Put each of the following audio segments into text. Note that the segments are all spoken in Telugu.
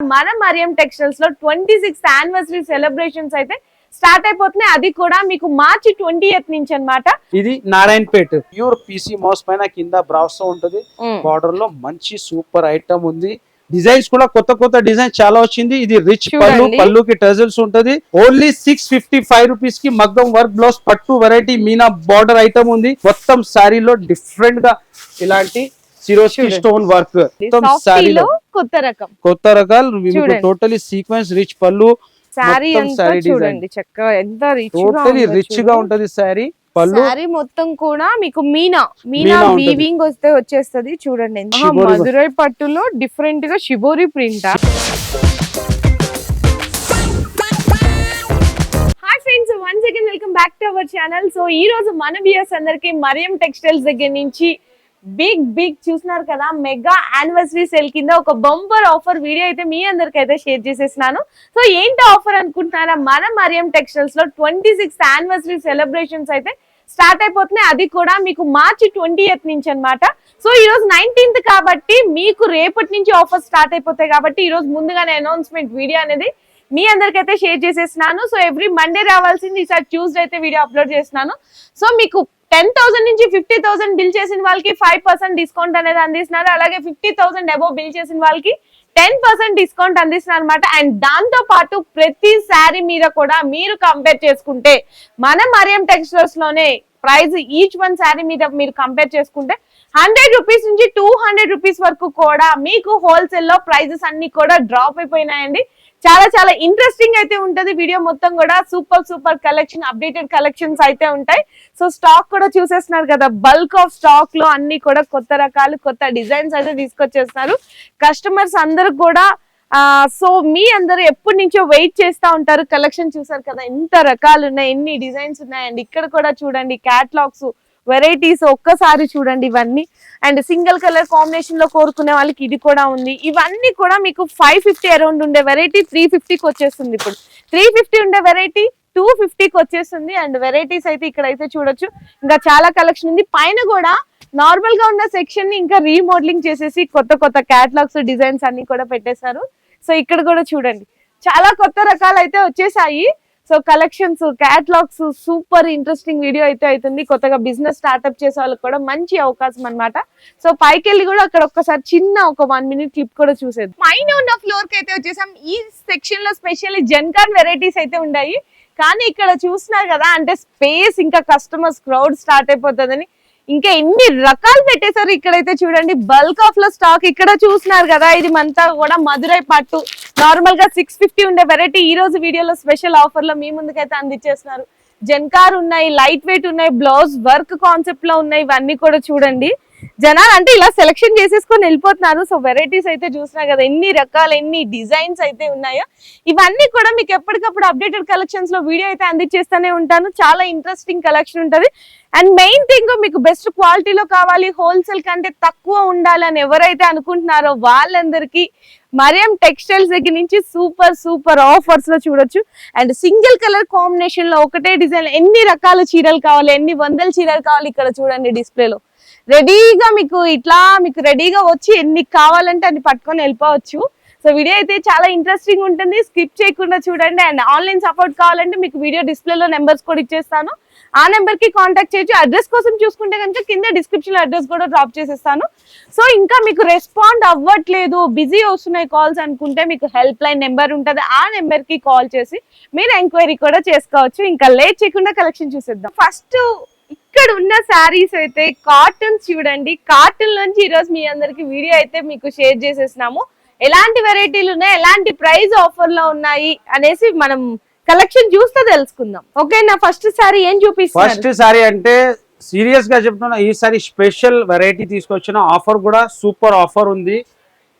మన మరియం టెక్స్టైల్స్లో ట్వంటీ సిక్స్ యానివర్సరీ సెలబ్రేషన్స్ అయితే స్టార్ట్ అయిపోతున్నాయి. అది కూడా మీకు మార్చి ట్వంటీ ఎయిత్ నుంచి అన్నమాట. ఇది నారాయణపేట్. ప్యూర్ పీసీ మౌస్ పైన కింద బ్రౌస్ ఉంటది. బార్డర్లో మంచి సూపర్ ఐటమ్ ఉంది. డిజైన్స్ కూడా కొత్త కొత్త డిజైన్ చాలా వచ్చింది. ఇది రిచ్ పళ్ళు. పళ్ళుకి టజల్స్ ఉంటది. ఓన్లీ సిక్స్ ఫిఫ్టీ ఫైవ్ రూపీస్కి మగ్గం వర్క్ బ్లౌజ్ పట్టు వెరైటీ మీనా బార్డర్ ఐటమ్ ఉంది. మొత్తం శారీలో డిఫరెంట్గా ఇలాంటి సిరోస్కి. స్టోన్ వర్క్ మొత్తం శారీలో కొత్త రకం కొత్త రకాలు. టోటలీ సీక్వెన్స్ రిచ్ పళ్ళు design. చూడండి చక్కగా ఎంత రిచ్ టోటలీ రిచ్గా ఉంటది శారీ పళ్ళు శారీ మొత్తం కూడా మీకు మీనా మీనా. వీవింగ్ వస్తే వచ్చేస్తది చూడండి. మధురై పట్టులో డిఫరెంట్గా shibori print friends once again welcome back to our channel so ఈ రోజు మన వ్యూయర్స్ అందరికి మరియం టెక్స్టైల్స్ దగ్గర నుంచి బిగ్ బిగ్ చూసినారు కదా మెగా యానివర్సరీ సేల్ కింద ఒక బొంబర్ ఆఫర్ వీడియో అయితే మీ అందరికి అయితే షేర్ చేసేసినాను. సో ఏంటి ఆఫర్ అనుకుంటున్నారా? మన మరియం టెక్స్టైల్స్లో ట్వంటీ సిక్స్ యానివర్సరీ సెలబ్రేషన్స్ అయితే స్టార్ట్ అయిపోతున్నాయి. అది కూడా మీకు మార్చి ట్వంటీ ఎయిత్ నుంచి అన్నమాట. సో ఈ రోజు నైన్టీన్త్ కాబట్టి మీకు రేపటి నుంచి ఆఫర్ స్టార్ట్ అయిపోతాయి కాబట్టి ఈ రోజు ముందుగానే అనౌన్స్మెంట్ వీడియో అనేది మీ అందరికైతే షేర్ చేసేసినాను. సో ఎవ్రీ మండే రావాల్సింది ఈసారి ట్యూస్డే అయితే వీడియో అప్లోడ్ చేస్తున్నాను సో మీకు టెన్ థౌసండ్ నుంచి ఫిఫ్టీ థౌసండ్ బిల్ చేసిన వాళ్ళకి ఫైవ్ పర్సెంట్ డిస్కౌంట్ అనేది అందిస్తున్నారు. అలాగే ఫిఫ్టీ థౌసండ్ అబోవ్ బిల్ చేసిన వాళ్ళకి టెన్ పర్సెంట్ డిస్కౌంట్ అందిస్తున్నారు అనమాట అండ్ దాంతో పాటు ప్రతి శారీ మీద కూడా మీరు కంపేర్ చేసుకుంటే మన మరియం టెక్స్టైల్స్లోనే ప్రైస్ ఈచ్ వన్ శారీ మీద మీరు కంపేర్ చేసుకుంటే హండ్రెడ్ రూపీస్ నుంచి టూ హండ్రెడ్ రూపీస్ వరకు కూడా మీకు హోల్సేల్లో ప్రైజెస్ అన్ని కూడా డ్రాప్ అయిపోయినాయండి. చాలా చాలా ఇంట్రెస్టింగ్ అయితే ఉంటది. వీడియో మొత్తం కూడా super super collection updated collections అయితే ఉంటాయి. సో స్టాక్ కూడా చూసేస్తున్నారు కదా బల్క్ ఆఫ్ స్టాక్లో అన్ని కూడా కొత్త రకాలు కొత్త డిజైన్స్ అయితే తీసుకొచ్చేస్తున్నారు. కస్టమర్స్ అందరూ కూడా ఆ సో మీ అందరు ఎప్పటి నుంచో వెయిట్ చేస్తా ఉంటారు. కలెక్షన్ చూసారు కదా ఎంత రకాలు ఉన్నాయి ఎన్ని డిజైన్స్ ఉన్నాయండి. ఇక్కడ కూడా చూడండి క్యాట్లాగ్స్ వెరైటీస్ ఒక్కసారి చూడండి ఇవన్నీ. అండ్ సింగిల్ కలర్ కాంబినేషన్లో కోరుకునే వాళ్ళకి ఇది కూడా ఉంది. ఇవన్నీ కూడా మీకు ఫైవ్ ఫిఫ్టీ అరౌండ్ ఉండే వెరైటీ త్రీ ఫిఫ్టీకి వచ్చేస్తుంది ఇప్పుడు. త్రీ ఫిఫ్టీ ఉండే వెరైటీ టూ ఫిఫ్టీకి వచ్చేస్తుంది. అండ్ వెరైటీస్ అయితే ఇక్కడ అయితే చూడొచ్చు. ఇంకా చాలా కలెక్షన్ ఉంది. పైన కూడా నార్మల్గా ఉన్న సెక్షన్ని ఇంకా రీమోడలింగ్ చేసేసి కొత్త కొత్త క్యాటలాగ్స్ డిజైన్స్ అన్ని కూడా పెట్టేశారు. సో ఇక్కడ కూడా చూడండి. చాలా కొత్త రకాలు అయితే వచ్చేసాయి. So collections catalogues super interesting video అయితే అవుతుంది కొత్తగా బిజినెస్ స్టార్ట్అప్ చేసే వాళ్ళకి కూడా మంచి అవకాశం అన్నమాట. సో పైకి వెళ్ళి కూడా అక్కడ ఒక్కసారి చిన్న ఒక వన్ మినిట్ క్లిప్ కూడా చూసేది పైన ఉన్న ఫ్లోర్కి అయితే వచ్చేసాం. ఈ సెక్షన్లో స్పెషల్లీ జన్కాన్ వెరైటీస్ అయితే ఉన్నాయి కానీ ఇక్కడ చూస్తున్నారు కదా అంటే స్పేస్ ఇంకా కస్టమర్స్ క్రౌడ్ స్టార్ట్ అయిపోతుందని. ఇంకా ఎన్ని రకాలు పెట్టేశారు ఇక్కడైతే చూడండి. బల్క్ ఆఫ్లో స్టాక్ ఇక్కడ చూస్తున్నారు కదా ఇది మనతా కూడా మధురై పట్టు. నార్మల్గా సిక్స్ ఫిఫ్టీ ఉండే వెరైటీ ఈ రోజు వీడియోలో స్పెషల్ ఆఫర్లో మీ ముందుకైతే అందించేస్తున్నారు. జెన్కార్ ఉన్నాయి లైట్ వెయిట్ ఉన్నాయి బ్లౌజ్ వర్క్ కాన్సెప్ట్లో ఉన్నాయి ఇవన్నీ కూడా చూడండి. జనాలు అంటే ఇలా సెలెక్షన్ చేసేసుకొని వెళ్ళిపోతున్నారు. సో వెరైటీస్ అయితే చూసినా కదా ఎన్ని రకాల ఎన్ని డిజైన్స్ అయితే ఉన్నాయో. ఇవన్నీ కూడా మీకు ఎప్పటికప్పుడు అప్డేటెడ్ కలెక్షన్స్లో వీడియో అయితే అందించేస్తూనే ఉంటాను. చాలా ఇంట్రెస్టింగ్ కలెక్షన్ ఉంటుంది. అండ్ మెయిన్ థింగ్ మీకు బెస్ట్ క్వాలిటీలో కావాలి హోల్సేల్ కంటే తక్కువ ఉండాలని ఎవరైతే అనుకుంటున్నారో వాళ్ళందరికీ మరియం టెక్స్టైల్స్ దగ్గర నుంచి సూపర్ సూపర్ ఆఫర్స్లో చూడొచ్చు. అండ్ సింగిల్ కలర్ కాంబినేషన్లో ఒకటే డిజైన్ ఎన్ని రకాల చీరలు కావాలి ఎన్ని వందల చీరలు కావాలి ఇక్కడ చూడండి డిస్ప్లేలో రెడీగా మీకు ఇట్లా మీకు రెడీగా వచ్చి ఎన్ని కావాలంటే అన్ని పట్టుకొని వెళ్ళిపోవచ్చు. సో వీడియో అయితే చాలా ఇంట్రెస్టింగ్ ఉంటుంది. స్కిప్ చేయకుండా చూడండి. అండ్ ఆన్లైన్ సపోర్ట్ కావాలంటే మీకు వీడియో డిస్ప్లేలో నెంబర్స్ కూడా ఇచ్చేస్తాను. ఆ నెంబర్కి కాంటాక్ట్ చేయొచ్చు. అడ్రస్ కోసం చూసుకుంటే కనుక కింద డిస్క్రిప్షన్లో అడ్రస్ కూడా డ్రాప్ చేసేస్తాను. సో ఇంకా మీకు రెస్పాండ్ అవ్వట్లేదు. బిజీ వస్తున్నాయి కాల్స్ అనుకుంటే మీకు హెల్ప్ లైన్ నెంబర్ ఉంటుంది. ఆ నెంబర్కి కాల్ చేసి మీరు ఎంక్వైరీ కూడా చేసుకోవచ్చు. ఇంకా లేట్ చేయకుండా కలెక్షన్ చూసేద్దాం. ఫస్ట్ ఇక్కడ ఉన్న శారీస్ అయితే కాటన్ చూడండి. కాటన్ నుంచి ఈరోజు మీ అందరికి వీడియో అయితే మీకు షేర్ చేసేసినాము. ఎలాంటి వెరైటీలు ఉన్నాయి? ఎలాంటి ప్రైస్ ఆఫర్లో ఉన్నాయి? అనేసి మనం కలెక్షన్ చూస్తే తెలుసుకుందాం. ఓకే నా ఫస్ట్ సారీ ఏం చూపిస్తారు ఫస్ట్ సారీ అంటే సీరియస్గా చెప్తున్నా ఈసారి స్పెషల్ వెరైటీ తీసుకొచ్చిన ఆఫర్ కూడా సూపర్ ఆఫర్ ఉంది.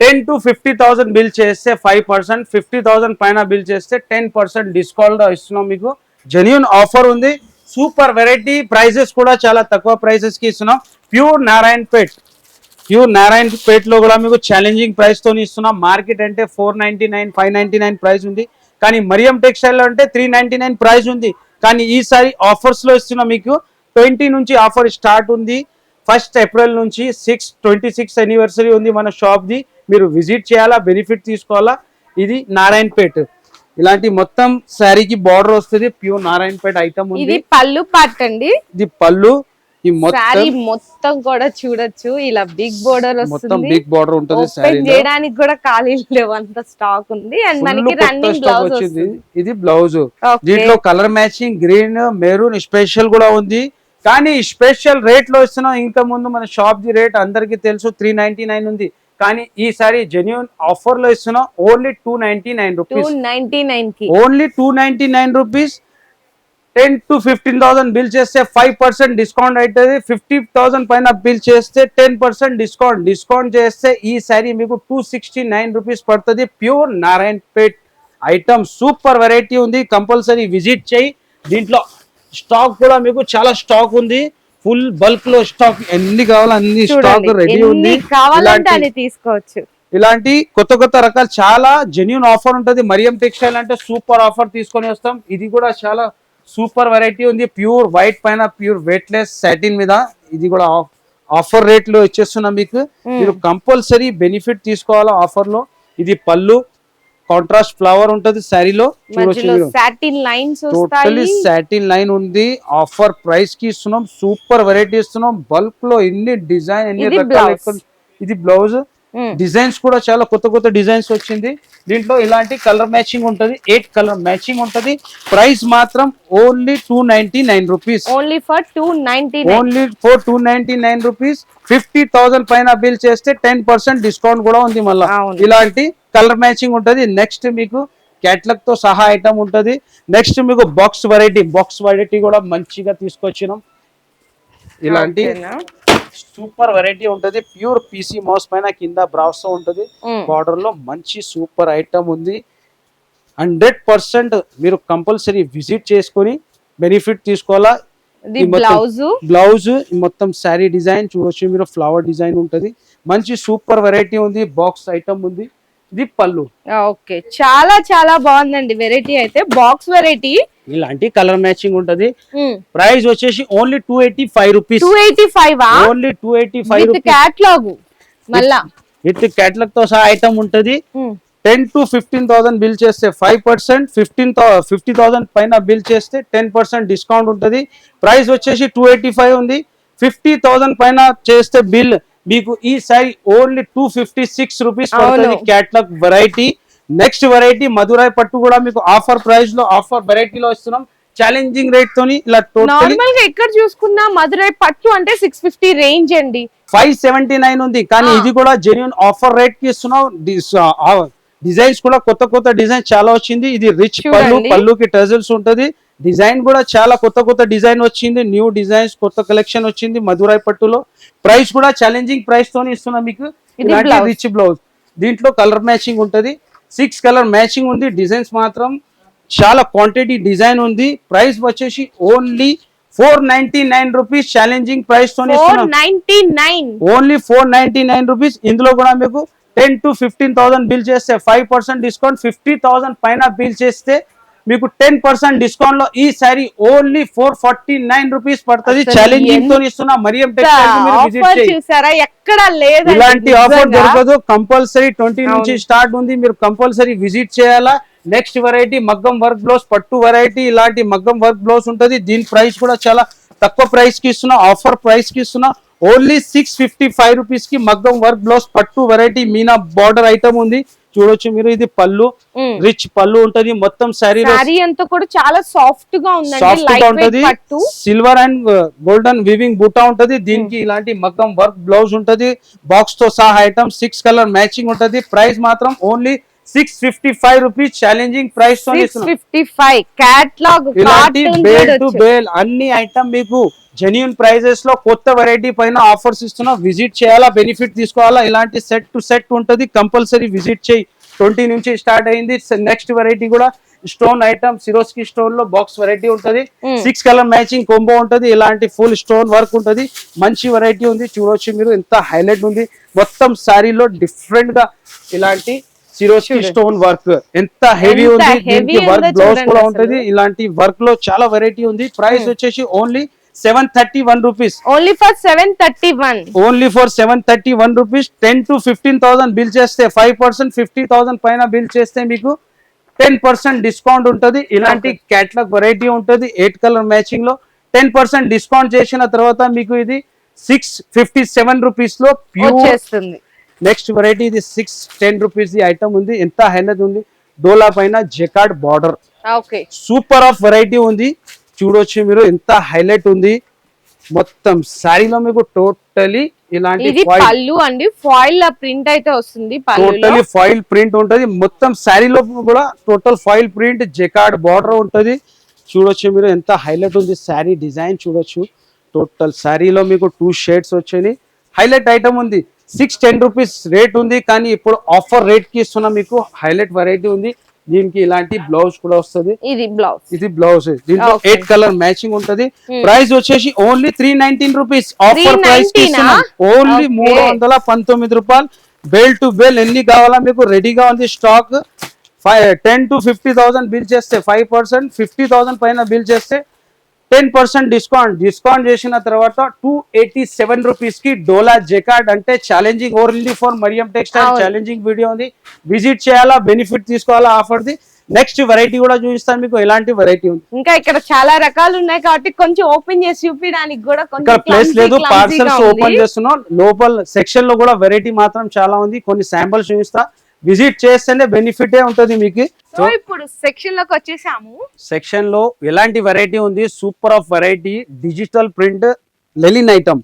Ten to fifty thousand bill చేస్తే ఫైవ్ పర్సెంట్ ఫిఫ్టీ థౌసండ్ పైన బిల్ చేస్తే టెన్ పర్సెంట్ డిస్కౌంట్ ఇస్తున్నాం మీకు. జెన్యున్ ఆఫర్ ఉంది. సూపర్ వెరైటీ ప్రైజెస్ కూడా చాలా తక్కువ ప్రైసెస్కి ఇస్తున్నాం. ప్యూర్ నారాయణ పేట్ ప్యూర్ నారాయణ పేట్లో కూడా మీకు ఛాలెంజింగ్ ప్రైస్ ఇస్తున్నాం. మార్కెట్ అంటే four ninety nine five ninety nine price ఉంది. కానీ మరియం టెక్స్టైల్ అంటే త్రీ నైంటీ నైన్ ప్రైస్ ఉంది. కానీ ఈసారి ఆఫర్స్లో ఇస్తున్నాం మీకు ట్వంటీ నుంచి ఆఫర్ స్టార్ట్ ఉంది. ఫస్ట్ ఏప్రిల్ నుంచి సిక్స్ ట్వంటీ సిక్స్ అనివర్సరీ ఉంది మన షాప్ది మీరు విజిట్ చేయాలా బెనిఫిట్ తీసుకోవాలా? ఇది నారాయణపేట్. ఇలాంటి మొత్తం శారీకి బార్డర్ వస్తుంది. ప్యూర్ నారాయణపేట్ ఐటమ్ ఇది ఉంది పళ్ళు పార్ట్ అండి. ఇది పళ్ళు. ఈ మొత్తం మొత్తం కూడా చూడొచ్చు. ఇలా బిగ్ బోర్డర్ మొత్తం బిగ్ బార్డర్ ఉంటుంది చేయడానికి కూడా ఖాళీలు లేవు. అంత స్టాక్ ఉంది. అండ్ మనకి రన్నింగ్ బ్లౌజ్ ఇది బ్లౌజ్. దీంట్లో colour matching green maroon special కూడా ఉంది. కానీ స్పెషల్ రేట్లో ఇస్తున్నాం. ఇంకా ముందు మన షాప్ ది రేట్ అందరికి తెలుసు. త్రీ నైన్టీ నైన్ ఉంది. కానీ ఈసారి జెన్యున్ ఆఫర్లో ఇస్తున్నాం only two ninety nine rupees only two ninety nine rupees ten to fifteen thousand bill చేస్తే ఫైవ్ పర్సెంట్ డిస్కౌంట్ అవుతుంది ఫిఫ్టీ థౌసండ్ పైన బిల్ చేస్తే టెన్ పర్సెంట్ డిస్కౌంట్ డిస్కౌంట్ చేస్తే ఈ సారీ మీకు టూ సిక్స్టీ నైన్ రూపీస్ పడుతుంది. Pure Narayanpet item super variety ఉంది. కంపల్సరీ విజిట్ చేయి. దీంట్లో స్టాక్ కూడా మీకు చాలా స్టాక్ ఉంది. ఫుల్ బల్క్లో స్టాక్ ఎన్ని కావాలో అన్ని స్టాక్ రెడీ ఉంది. కావాలంటే తీసుకోవచ్చు. ఇలాంటి కొత్త కొత్త రకాలు చాలా జెన్యున్ ఆఫర్ ఉంటుంది. మరియం టెక్స్టైల్ అంటే సూపర్ ఆఫర్ తీసుకొని వస్తాం. ఇది కూడా చాలా సూపర్ వెరైటీ ఉంది. ప్యూర్ వైట్ పైన ప్యూర్ వెయిట్లెస్ సాటిన్ మీద ఇది కూడా ఆఫర్ రేట్లో ఇచ్చేస్తున్నాం మీకు. మీరు కంపల్సరీ బెనిఫిట్ తీసుకోవాలా ఆఫర్లో? ఇది పళ్ళు కాంట్రాస్ట్ ఫ్లవర్ ఉంటది శారీలో. Satin lines totally satin line ఉంది. ఆఫర్ ప్రైస్కి ఇస్తున్నాం. సూపర్ వెరైటీ ఇస్తున్నాం. బల్క్లో ఎన్ని డిజైన్ ఎన్ని ఇది రకాల బ్లౌజ్. డిజైన్స్ కూడా చాలా కొత్త కొత్త డిజైన్స్ వచ్చింది. దీంట్లో ఇలాంటి కలర్ మ్యాచింగ్ ఉంటది. ఎయిట్ కలర్ మ్యాచింగ్ ఉంటది. ప్రైస్ మాత్రం only two ninety nine rupees only for two ninety nine only for two ninety nine rupees fifty thousand పైన బిల్ చేస్తే టెన్ పర్సెంట్ డిస్కౌంట్ కూడా ఉంది మళ్ళీ. ఇలాంటి కలర్ మ్యాచింగ్ ఉంటది. నెక్స్ట్ మీకు క్యాట్లాగ్తో సహా ఐటమ్ ఉంటది. నెక్స్ట్ మీకు బాక్స్ వెరైటీ బాక్స్ వెరైటీ కూడా మంచిగా తీసుకొచ్చినాం. ఇలాంటి సూపర్ వెరైటీ ఉంటది. ప్యూర్ పీసీ మౌస్ పైన కింద బ్రౌస్ ఉంటది. బార్డర్లో మంచి సూపర్ ఐటమ్ ఉంది. హండ్రెడ్ పర్సెంట్ మీరు కంపల్సరీ విజిట్ చేసుకొని బెనిఫిట్ తీసుకోవాలా? బ్లౌజ్. బ్లౌజ్ మొత్తం శారీ డిజైన్ చూడొచ్చు మీరు ఫ్లవర్ డిజైన్ ఉంటది. మంచి సూపర్ వెరైటీ ఉంది బాక్స్ ఐటమ్ ఉంది. ఇది పళ్ళు. ఓకే. చాలా చాలా బాగుందండి వెరైటీ అయితే. Box variety. ఇలాంటి కలర్ మ్యాచింగ్ ఉంటది. ప్రైస్ వచ్చేసి only two eighty five rupees two eighty five only two eighty five catalogue మళ్ళా. విత్ కేటలాగ్తో సహా ఐటమ్ ఉంటది. Ten to fifteen thousand bill చేస్తే five percent fifteen fifty thousand పైన బిల్ చేస్తే టెన్ పర్సెంట్ డిస్కౌంట్ ఉంటుంది. ప్రైస్ వచ్చేసి టూ ఎయిటీ ఫైవ్ ఉంది. ఫిఫ్టీ థౌసండ్ పైన చేస్తే బిల్ మీకు ఈ sorry only two fifty six rupees. Catalogue variety next variety Madurai పట్టు కూడా మీకు ఆఫర్ ప్రైస్లో ఆఫర్ వెరైటీలో ఇస్తున్నాం. ఛాలెంజింగ్ రేట్ తోని ఇలా నార్మల్గా ఎక్కడ చూసుకున్నా మధురై పట్టు అంటే సిక్స్ ఫిఫ్టీ రేంజ్ అండి. ఫైవ్ సెవెంటీ నైన్ ఉంది. కానీ. ఇది కూడా జెన్యున్ ఆఫర్ రేట్కి ఇస్తున్నాం. డిజైన్స్ కూడా కొత్త కొత్త డిజైన్ చాలా వచ్చింది. ఇది రిచ్ పళ్ళు. పళ్ళుకి టజల్స్ ఉంటది. డిజైన్ కూడా చాలా కొత్త కొత్త డిజైన్ వచ్చింది. న్యూ డిజైన్స్ కొత్త కలెక్షన్ వచ్చింది మధురాయ్ పట్టులో ప్రైస్ కూడా ఛాలెంజింగ్ ప్రైస్ తోని ఇస్తున్నాం మీకు. ఇలాంటి. రిచ్ బ్లౌజ్ దీంట్లో కలర్ మ్యాచింగ్ ఉంటది. సిక్స్ కలర్ మ్యాచింగ్ ఉంది. డిజైన్స్ మాత్రం చాలా క్వాంటిటీ డిజైన్ ఉంది. ప్రైస్ వచ్చేసి only four ninety nine rupees challenging price తోని only four ninety nine rupees ఇందులో కూడా మీకు ten to fifteen thousand bill చేస్తే five percent discount fifty thousand పైన బిల్ చేస్తే మీకు టెన్ పర్సెంట్ డిస్కౌంట్లో ఈ sorry only four forty nine rupees పడుతుంది ఛాలెంజింగ్తో ఇస్తున్నా మరియం చూసారా? ఎక్కడ లేదు ఇలాంటి ఆఫర్ దొరకదు. కంపల్సరీ ట్వంటీ నుంచి. స్టార్ట్ ఉంది. మీరు కంపల్సరీ విజిట్ చేయాలా? నెక్స్ట్ వెరైటీ మగ్గం వర్క్ బ్లౌజ్ పట్టు వెరైటీ ఇలాంటి మగ్గం వర్క్ బ్లౌజ్ ఉంటది. దీని ప్రైస్ కూడా చాలా తక్కువ ప్రైస్కి ఇస్తున్నా. ఆఫర్ ప్రైస్కి ఇస్తున్నా. ఓన్లీ సిక్స్ ఫిఫ్టీ ఫైవ్ రూపీస్కి మగ్గం వర్క్ బ్లౌజ్ పట్టు వెరైటీ మీనా బార్డర్ ఐటమ్ ఉంది. చూడొచ్చు మీరు. ఇది పళ్ళు. రిచ్ పళ్ళు ఉంటది. మొత్తం శారీ అంతా కూడా చాలా సాఫ్ట్గా సాఫ్ట్గా ఉంటది. సిల్వర్ అండ్ గోల్డెన్ వివింగ్ బూటా ఉంటది. దీనికి ఇలాంటి మగ్గం వర్క్ బ్లౌజ్ ఉంటది. బాక్స్తో సహా ఐటమ్ సిక్స్ కలర్ మ్యాచింగ్ ఉంటది. ప్రైస్ మాత్రం only six fifty five rupees challenging price fifty five catalogue ఇలాంటి బేల్ టు బేల్ అన్ని ఐటమ్ మీకు జెన్యున్ ప్రైజెస్లో కొత్త వెరైటీ పైన ఆఫర్స్ ఇస్తున్నాం. విజిట్ చేయాలా బెనిఫిట్ తీసుకోవాలా? ఇలాంటి సెట్ టు సెట్ ఉంటది. కంపల్సరీ విజిట్ చేయి. ట్వంటీ నుంచి స్టార్ట్ అయింది. నెక్స్ట్ వెరైటీ కూడా స్టోన్ ఐటమ్ సిరోస్కి స్టోన్లో బాక్స్ వెరైటీ ఉంటది. సిక్స్ కలర్ మ్యాచింగ్ కొంబో ఉంటది. ఇలాంటి ఫుల్ స్టోన్ వర్క్ ఉంటది. మంచి వెరైటీ ఉంది. చూడొచ్చు మీరు. ఎంత హైలైట్ ఉంది. మొత్తం సారీలో డిఫరెంట్గా ఇలాంటి సిరోస్కి. స్టోన్ వర్క్ ఎంత హెవీ ఉంది. దీనికి వర్క్ బ్లౌజ్ కూడా. ఉంటది. ఇలాంటి వర్క్లో చాలా వెరైటీ ఉంది. Price Hmm. వచ్చేసి only seven thirty one rupees. Only for seven thirty one only for seven thirty one rupees ten to fifteen thousand bill చేస్తే ఫైవ్ పర్సెంట్ ఫిఫ్టీ థౌసండ్ పైన బిల్ చేస్తే మీకు టెన్ పర్సెంట్ డిస్కౌంట్ ఉంటుంది. ఇలాంటి క్యాట్లాగ్ వెరైటీ ఉంటుంది. ఎయిట్ కలర్ మ్యాచింగ్లో టెన్ పర్సెంట్ డిస్కౌంట్ చేసిన తర్వాత మీకు ఇది సిక్స్ ఫిఫ్టీ సెవెన్ రూపీస్లో ప్యూర్ వచ్చేస్తుంది. నెక్స్ట్ వెరైటీ ఇది six ten rupees the item ఉంది. ఎంత హైలైట్ ఉంది? డోలా పైన jacquard border okay super of variety ఉంది. చూడొచ్చు మీరు. ఎంత హైలైట్ ఉంది. మొత్తం శారీలో మీకు టోటలీ ఇలాంటి పళ్ళు అండి. ఫాయిల్ ప్రింట్ అయితే వస్తుంది టోటలీ ఫాయిల్ ప్రింట్ ఉంటది. మొత్తం శారీలో కూడా total foil print jacquard border ఉంటది. చూడొచ్చు మీరు ఎంత హైలైట్ ఉంది. శారీ డిజైన్ చూడొచ్చు. టోటల్ శారీలో మీకు టూ షేడ్స్ వచ్చాయి హైలైట్ ఐటమ్ ఉంది. సిక్స్ టెన్ రూపీస్ రేట్ ఉంది. కానీ ఇప్పుడు ఆఫర్ రేట్కి ఇస్తున్నా మీకు హైలైట్ వెరైటీ ఉంది. దీనికి ఇలాంటి బ్లౌజ్ కూడా వస్తుంది. ఇది బ్లౌజ్. ఇది బ్లౌజ్. దీంట్లో. ఎయిట్ కలర్ మ్యాచింగ్ ఉంటది. Hmm. ప్రైస్ వచ్చేసి only three nineteen rupees offer price 319 ఆ? ఓన్లీ. మూడు వందల పంతొమ్మిది రూపాయలు. బెల్ టు బెల్ ఎన్ని కావాలా మీకు? రెడీగా ఉంది stock five ten to fifty thousand bill చేస్తే ఫైవ్ పర్సెంట్ ఫిఫ్టీ థౌసండ్ పైన బిల్ చేస్తే టెన్ పర్సెంట్ డిస్కౌంట్ డిస్కౌంట్ చేసిన తర్వాత టూ ఎయిటీ సెవెన్ రూపీస్కి డోలా జెకార్డ్ అంటే challenging only for Mariyam textile. Challenging video ఉంది. విజిట్ చేయాలా? బెనిఫిట్ తీసుకోవాలా? ఆఫర్ ది. నెక్స్ట్ వెరైటీ కూడా చూపిస్తాను మీకు. ఎలాంటి వెరైటీ ఉంది? ఇంకా ఇక్కడ చాలా రకాలు ఉన్నాయి కాబట్టి కొంచెం ఓపెన్ చేసి చూపించడానికి కూడా ఇక్కడ ప్లేస్ లేదు. పార్సల్స్. ఓపెన్ చేస్తున్నాం. లోపల సెక్షన్లో కూడా వెరైటీ మాత్రం చాలా ఉంది. కొన్ని శాంపిల్స్ చూపిస్తా. విజిట్ చేస్తేనే బెనిఫిట్ ఉంటది మీకు. సో ఇప్పుడు సెక్షన్లోకి వచ్చేసాము. సెక్షన్లో ఎలాంటి వెరైటీ ఉంది? Super of variety digital print linen item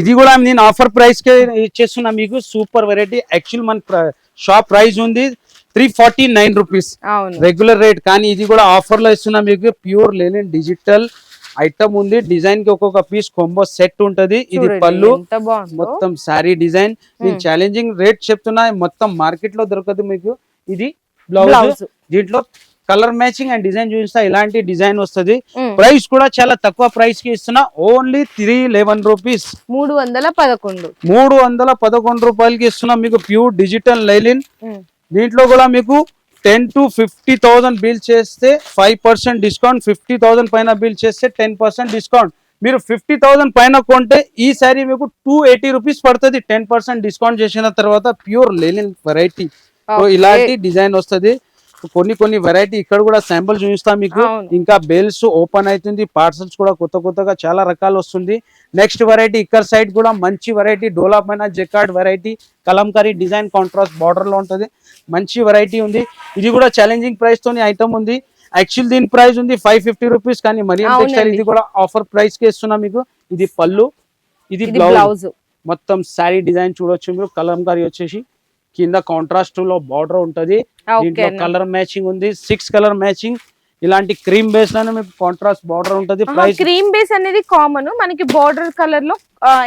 ఇది కూడా నేను ఆఫర్ ప్రైస్ కే ఇచ్చేస్తున్నా మీకు. సూపర్ వెరైటీ యాక్చువల్ మన షాప్ ప్రైస్ ఉంది. Three forty nine rupees regular rate కానీ ఇది కూడా ఆఫర్లో ఇస్తున్నా మీకు. ప్యూర్ లెనిన్ డిజిటల్ ఐటమ్ ఉంది. డిజైన్కి ఒక్కొక్క పీస్ కొంబో సెట్ ఉంటది. ఇది పళ్ళు. మొత్తం శారీ డిజైన్ నేను Hmm. ఛాలెంజింగ్ రేట్ చెప్తున్నా. మొత్తం మార్కెట్లో దొరకదు మీకు. ఇది బ్లౌజ్ దీంట్లో కలర్ మ్యాచింగ్ అండ్ డిజైన్ చూపిస్తా. ఇలాంటి డిజైన్ వస్తది. ప్రైస్ కూడా చాలా తక్కువ ప్రైస్కి ఇస్తున్నా. ఓన్లీ త్రీ లెవెన్ రూపీస్ మూడు వందల పదకొండు. మూడు వందల పదకొండు రూపాయలకి ఇస్తున్నా. మీకు ప్యూర్ డిజిటల్ లైలిన్ దీంట్లో కూడా మీకు ten to fifty thousand bill చేస్తే five percent discount fifty thousand పైన బిల్ చేస్తే టెన్ పర్సెంట్ డిస్కౌంట్. మీరు ఫిఫ్టీ థౌసండ్ పైన కొంటే ఈ సారీ మీకు టూ ఎయిటీ రూపీస్ పడుతుంది. టెన్ పర్సెంట్ డిస్కౌంట్ చేసిన తర్వాత ప్యూర్ లెనిన్ వెరైటీ. ఇలాంటి డిజైన్ వస్తది. కొన్ని కొన్ని వెరైటీ ఇక్కడ కూడా శాంపుల్ చూపిస్తా మీకు. ఇంకా బేల్స్ ఓపెన్ అవుతుంది పార్సల్స్ కూడా కొత్త కొత్తగా చాలా రకాలు వస్తుంది. నెక్స్ట్ వెరైటీ ఇక్కడ సైడ్ కూడా మంచి వెరైటీ డోలా పైన jacquard variety Kalamkari design contrast బార్డర్లో ఉంటది. మంచి వెరైటీ ఉంది. ఇది కూడా ఛాలెంజింగ్ ప్రైస్ తోని ఐటమ్ ఉంది. యాక్చువల్ దీని ప్రైస్ ఉంది ఫైవ్ ఫిఫ్టీ రూపీస్ కానీ మరి టెక్స్టైల్. ఇది కూడా ఆఫర్ ప్రైస్కి ఇస్తున్నా మీకు. ఇది పళ్ళు ఇది బ్లౌజ్ మొత్తం శారీ డిజైన్ చూడొచ్చు మీరు కలంకారీ వచ్చేసి. కింద కాంట్రాస్ట్లో బార్డర్ ఉంటది. దీంట్లో కలర్ మ్యాచింగ్ ఉంది. సిక్స్ కలర్ మ్యాచింగ్ ఇలాంటి క్రీమ్ బేస్లోనే మీకు కాంట్రాస్ట్ బార్డర్ ఉంటది. ప్రైస్ క్రీమ్ బేస్ అనేది కామన్ మనకి బార్డర్ కలర్లో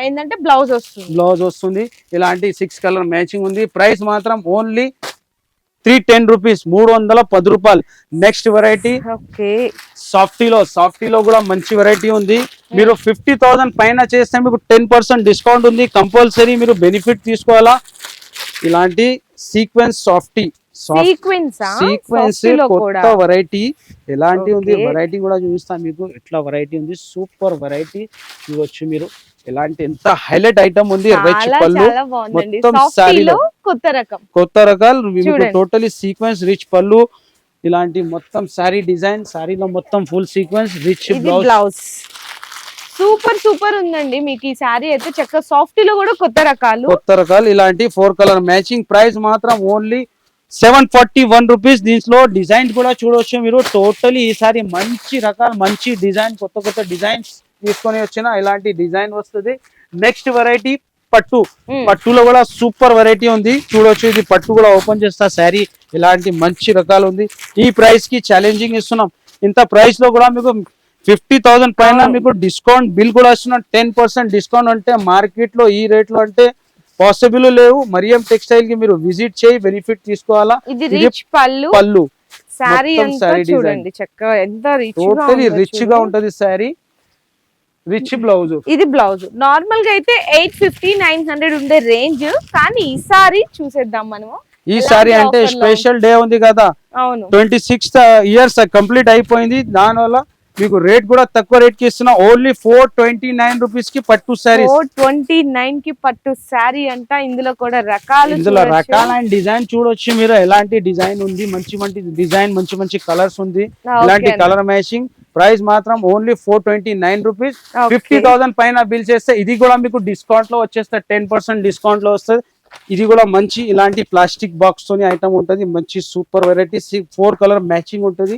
ఏంటంటే బ్లౌజ్ వస్తుంది. బ్లౌజ్ వస్తుంది. ఇలాంటి సిక్స్ కలర్ మ్యాచింగ్ ఉంది. ప్రైస్ మాత్రం ఓన్లీ త్రీ టెన్ రూపీస్ మూడు వందల పది రూపాయలు. నెక్స్ట్ వెరైటీ సాఫ్టీలో సాఫ్టీలో కూడా మంచి వెరైటీ ఉంది. మీరు ఫిఫ్టీ థౌసండ్ పైన చేస్తే మీకు టెన్ పర్సెంట్ డిస్కౌంట్ ఉంది. కంపల్సరీ మీరు బెనిఫిట్ తీసుకోవాలా? ఇలాంటి సీక్వెన్స్ సాఫ్టీ సీక్వెన్స్? కొత్త వెరైటీ ఎలాంటి ఉంది. వెరైటీ కూడా చూపిస్తాను మీకు. ఎట్లా వెరైటీ ఉంది? సూపర్ వెరైటీ చూడొచ్చు మీరు. ఎలాంటి ఎంత హైలైట్ ఐటమ్ ఉంది? రిచ్ పళ్ళు. మొత్తం శారీలో కొత్త రకం. కొత్త రకాలు. టోటలీ సీక్వెన్స్ రిచ్ పళ్ళు. ఇలాంటి మొత్తం శారీ డిజైన్ శారీలో మొత్తం full sequence rich blouse super super ఉందండి మీకు ఈ శారీ అయితే. చక్కగా సాఫ్టీలో కూడా కొత్త రకాలు. కొత్త రకాలు. ఇలాంటి ఫోర్ కలర్ మ్యాచింగ్ ప్రైస్ మాత్రం only seven forty one rupees. దీంట్లో డిజైన్ కూడా చూడవచ్చు మీరు. టోటలీ ఈసారి మంచి రకాల మంచి డిజైన్ కొత్త కొత్త డిజైన్స్ తీసుకొని వచ్చిన ఇలాంటి డిజైన్ వస్తుంది. నెక్స్ట్ వెరైటీ పట్టు. పట్టులో కూడా సూపర్ వెరైటీ ఉంది. చూడొచ్చు ఇది పట్టు కూడా ఓపెన్ చేస్తా శారీ. ఇలాంటి మంచి రకాలు ఉంది. ఈ ప్రైస్కి ఛాలెంజింగ్ ఇస్తున్నాం. ఇంత ప్రైస్లో కూడా మీకు ఫిఫ్టీ థౌసండ్ పైన. మీకు డిస్కౌంట్ బిల్ కూడా ఇస్తున్నాం టెన్ పర్సెంట్ డిస్కౌంట్ అంటే మార్కెట్లో ఈ రేట్లో అంటే పాసిబుల్ లేవు. మరియం టెక్స్టైల్కి మీరు విజిట్ చేయి బెనిఫిట్ తీసుకోవాలా? పళ్ళు. design. చూడండి చక్కగా ఎంత రిచ్ టోటలీ రిచ్గా ఉంటది శారీ. రిచ్ బ్లౌజ్ ఇది బ్లౌజ్ నార్మల్గా అయితే ఎయిట్ ఫిఫ్టీ నైన్ హండ్రెడ్ ఉండే రేంజ్. కానీ ఈ సారీ చూసేద్దాం మనము. సారీ అంటే స్పెషల్ డే ఉంది కదా. అవును. ట్వంటీ సిక్స్త్ ఇయర్స్ కంప్లీట్ అయిపోయింది. దానివల్ల మీకు రేట్ కూడా తక్కువ రేట్కి ఇస్తున్నా. ఓన్లీ ఫోర్ ట్వంటీ నైన్ రూపీస్కి పట్టు శారీస్ ఫోర్ ట్వంటీ నైన్కి పట్టు శారీ అంట. ఇందులో కూడా రకాలు ఇందులో. రకాలైన డిజైన్ చూడొచ్చు మీరు. ఎలాంటి డిజైన్ ఉంది? మంచి మంచి డిజైన్ మంచి మంచి కలర్స్ ఉంది. ఇలాంటి. కలర్ మ్యాచింగ్ ప్రైస్ మాత్రం only four twenty nine rupees. Fifty thousand పైన బిల్ చేస్తే ఇది కూడా మీకు డిస్కౌంట్లో వచ్చేస్తే టెన్ పర్సెంట్ డిస్కౌంట్లో వస్తుంది. ఇది కూడా మంచి ఇలాంటి ప్లాస్టిక్ బాక్స్ తోని ఐటమ్ ఉంటది. మంచి super variety four colour matching ఉంటది.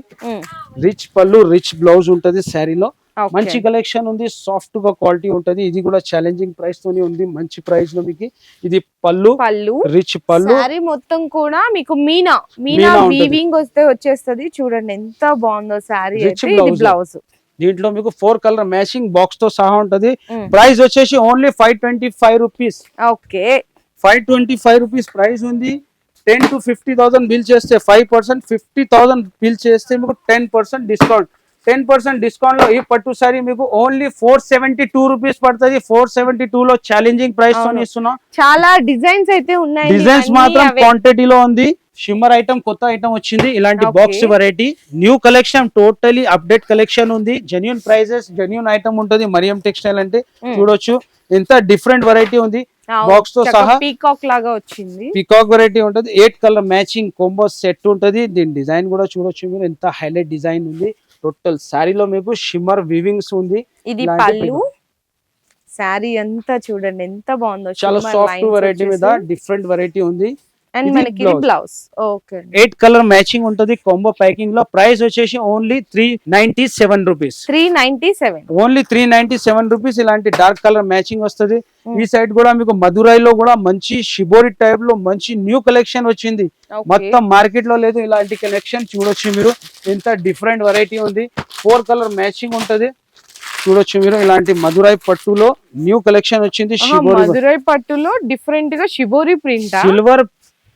రిచ్ పళ్ళు రిచ్ బ్లౌజ్ ఉంటది శారీలో. మంచి కలెక్షన్ ఉంది సాఫ్ట్గా క్వాలిటీ ఉంటది. ఇది కూడా ఛాలెంజింగ్ ప్రైస్ తోని ఉంది మంచి ప్రైస్లో మీకు. ఇది పళ్ళు పళ్ళు. రిచ్ పళ్ళు. శారీ మొత్తం కూడా మీకు మీనా మీనా. వీవింగ్ వస్తే వచ్చేస్తది. చూడండి ఎంత బాగుందో blouse. బ్లౌజ్ దీంట్లో మీకు ఫోర్ కలర్ మ్యాచింగ్ బాక్స్తో సహా ఉంటది. ప్రైస్ వచ్చేసి only five twenty five rupees okay five twenty five rupees price ఉంది. Ten to fifty thousand bill చేస్తే five percent fifty thousand bill చేస్తే మీకు ten percent discount. Ten percent డిస్కౌంట్లో ఈ పట్టు సారీ మీకు only four seventy two rupees పడుతుంది. ఫోర్ సెవెంటీ టూ లో ఛాలెంజింగ్ ప్రైస్. ఇస్తున్నాం. చాలా డిజైన్స్ అయితే ఉన్నాయి. డిజైన్స్ మాత్రం. క్వాంటిటీలో ఉంది. షిమ్మర్ ఐటమ్ కొత్త ఐటమ్ వచ్చింది. ఇలాంటి. Box variety new collection totally update collection ఉంది. జెన్యున్ ప్రైజెస్ జెన్యున్ ఐటమ్ ఉంటుంది. మరియం టెక్స్టైల్ అంటే Mm. చూడొచ్చు. ఎంత డిఫరెంట్ వెరైటీ ఉంది. బాక్స్తో సహా పీకాక్ లాగా వచ్చింది. పికాక్ వెరైటీ ఉంటుంది. Eight colour matching combo set ఉంటుంది. దీని డిజైన్ కూడా చూడొచ్చు మీరు. ఎంత హైలైట్ డిజైన్ ఉంది. టోటల్ శారీలో మీకు షిమ్మర్ వివింగ్స్ ఉంది. ఇది పళ్ళు. శారీ అంతా చూడండి. ఎంత బాగుందో చాలా సాఫ్ట్ వెరైటీ మీద డిఫరెంట్ వెరైటీ ఉంది. అండ్ మనకి. Blouse okay eight colour matching ఉంటుంది. కాంబో ప్యాకింగ్లో ప్రైస్ వచ్చేసి only three ninety seven rupees three ninety seven only three ninety seven rupees ఇలాంటి డార్క్ కలర్ మ్యాచింగ్ వస్తుంది. ఈ సైడ్ కూడా మీకు మధురైలో కూడా మంచి షిబోరి టైప్లో మంచి న్యూ కలెక్షన్ వచ్చింది. మొత్తం మార్కెట్లో లేదు ఇలాంటి కలెక్షన్ చూడొచ్చు మీరు. ఎంత డిఫరెంట్ వెరైటీ ఉంది. ఫోర్ కలర్ మ్యాచింగ్ ఉంటది. చూడొచ్చు మీరు ఇలాంటి మధురై పట్టులో న్యూ కలెక్షన్ వచ్చింది. మధురై పట్టులో డిఫరెంట్గా షిబోరి ప్రింట్ సిల్వర్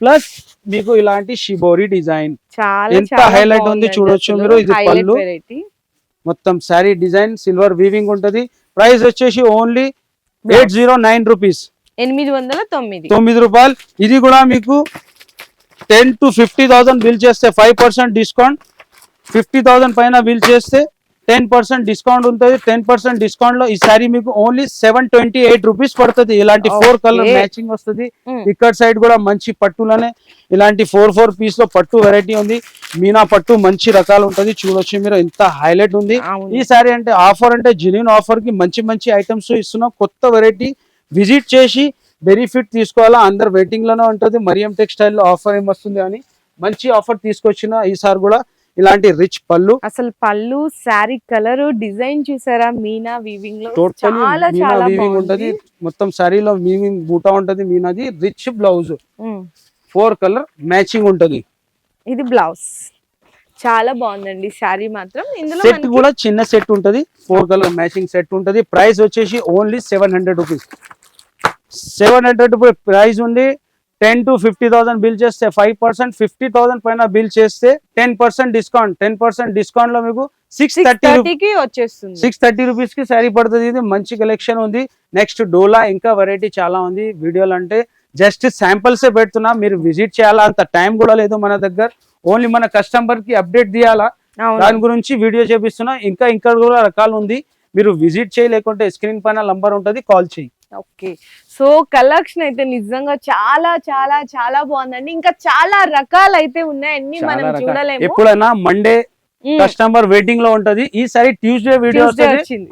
ప్లస్ మీకు ఇలాంటి షిబోరి డిజైన్. ఎంత highlight ఉంది చూడొచ్చు. మీరు. ఇది పళ్ళు. మొత్తం శారీ డిజైన్ సిల్వర్ వీవింగ్ ఉంటది. ప్రైస్ వచ్చేసి only eight zero nine rupees ఎనిమిది వందల తొమ్మిది. తొమ్మిది రూపాయలు. ఇది కూడా మీకు ten to fifty thousand bill చేస్తే five percent discount fifty thousand పైన బిల్ చేస్తే టెన్ పర్సెంట్ డిస్కౌంట్ ఉంటుంది. టెన్ పర్సెంట్ డిస్కౌంట్లో ఈ సారీ మీకు only seven twenty eight rupees పడుతుంది. ఇలాంటి ఫోర్ కలర్. మ్యాచింగ్ వస్తుంది. ఇక్కడ సైడ్ కూడా మంచి పట్టులోనే ఇలాంటి ఫోర్ ఫోర్ పీస్లో పట్టు వెరైటీ ఉంది. మీనా పట్టు మంచి రకాలు ఉంటది. చూడొచ్చు మీరు ఎంత హైలైట్ ఉంది. ఈ సారీ అంటే ఆఫర్ అంటే జెన్యున్ ఆఫర్కి మంచి మంచి ఐటమ్స్ ఇస్తున్నాం. కొత్త వెరైటీ విజిట్ చేసి బెనిఫిట్ తీసుకోవాలా? అందరు వెయిటింగ్లోనే ఉంటుంది. మరియం టెక్స్టైల్లో ఆఫర్ ఏమొస్తుంది అని మంచి ఆఫర్ తీసుకొచ్చిన ఈసారి కూడా ఇలాంటి రిచ్ పళ్ళు. అసలు పళ్ళు శారీ కలర్ డిజైన్ చూసారా? మీనా వీవింగ్లో టోటలీ చాలా మీనా వీవింగ్ ఉంటది. మొత్తం శారీలో వీవింగ్ బూటా ఉంటది మీనాది. Rich blouse. Four colour matching ఉంటది. ఇది బ్లౌజ్ చాలా బాగుందండి శారీ మాత్రం. ఇందులో సెట్ కూడా చిన్న సెట్ ఉంటది. ఫోర్ కలర్ మ్యాచింగ్ సెట్ ఉంటది. ప్రైస్ వచ్చేసి only seven hundred rupees seven hundred rupees price ఉంది. Ten to fifty thousand bill చేస్తే ఫైవ్ పర్సెంట్ ఫిఫ్టీ థౌసండ్ పైన బిల్ చేస్తే ten percent discount. Ten percent డిస్కౌంట్లో మీకు సిక్స్ సిక్స్ థర్టీ థర్టీకి వచ్చేస్తుంది. సిక్స్ థర్టీ రూపీస్కి శారీ పడుతుంది. ఇది మంచి కలెక్షన్ ఉంది. నెక్స్ట్ డోలా ఇంకా వెరైటీ చాలా ఉంది. వీడియోలు అంటే జస్ట్ శాంపిల్స్ పెడుతున్నా. మీరు విజిట్ చేయాలా? అంత టైం కూడా లేదు మన దగ్గర. ఓన్లీ మన కస్టమర్కి అప్డేట్ తీయాలా దాని గురించి వీడియో చేపిస్తున్నా. ఇంకా ఇంకా కూడా రకాలు ఉంది. మీరు విజిట్ చేయి లేకుంటే స్క్రీన్ పైన నంబర్ ఉంటది. కాల్ చేయి ఓకే సో కలెక్షన్ అయితే నిజంగా చాలా చాలా చాలా బాగుందండి. ఇంకా చాలా రకాలు అయితే ఉన్నాయి. అన్ని చాలా మనం. చూడలేము. ఎప్పుడైనా మండే కస్టమర్ వెయిటింగ్లో ఉంటది. ఈసారి ట్యూస్డే వీడియో.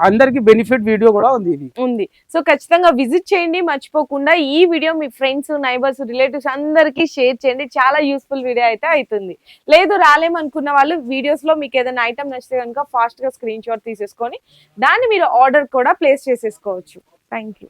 అందరికి బెనిఫిట్ వీడియో కూడా ఉంది ఇది. ఉంది. సో ఖచ్చితంగా విజిట్ చేయండి మర్చిపోకుండా ఈ వీడియో మీ ఫ్రెండ్స్ నైబర్స్ రిలేటివ్స్ అందరికీ షేర్ చేయండి. చాలా యూస్ఫుల్ వీడియో అయితే అవుతుంది లేదు రాలేమనుకున్న వాళ్ళు వీడియోస్లో మీకు ఏదైనా ఐటమ్ నచ్చితే కనుక ఫాస్ట్గా స్క్రీన్ షాట్ తీసేసుకొని దాన్ని మీరు ఆర్డర్ కూడా ప్లేస్ చేసేసుకోవచ్చు. Thank you